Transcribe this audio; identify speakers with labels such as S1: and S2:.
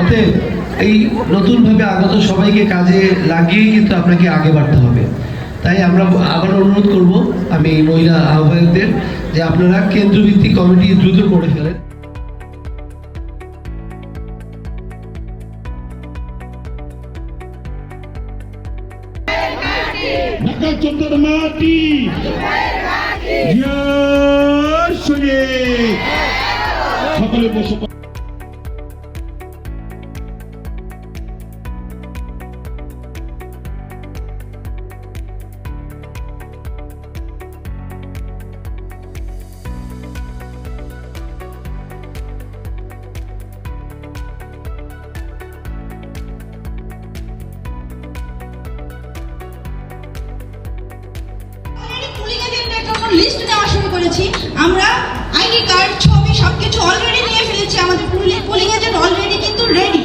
S1: অতএব এই নতুনভাবে আগত সবাইকে কাজে লাগিয়ে কিন্তু আপনাকে আগে বাড়তে হবে। তাই আমরা আবার অনুরোধ করব, আমি মহিলা আহ্বায়কদের, যে আপনারা কেন্দ্রভিত্তিক কমিটি দ্রুত করে ফেলেন।
S2: সকলে বসে।
S3: লিস্ট দেওয়া শুরু করেছি। আমরা আইডি কার্ড, ছবি সব কিছু অলরেডি নিয়ে ফেলেছি আমাদের পুলিং এজেন্ট অলরেডি কিন্তু রেডি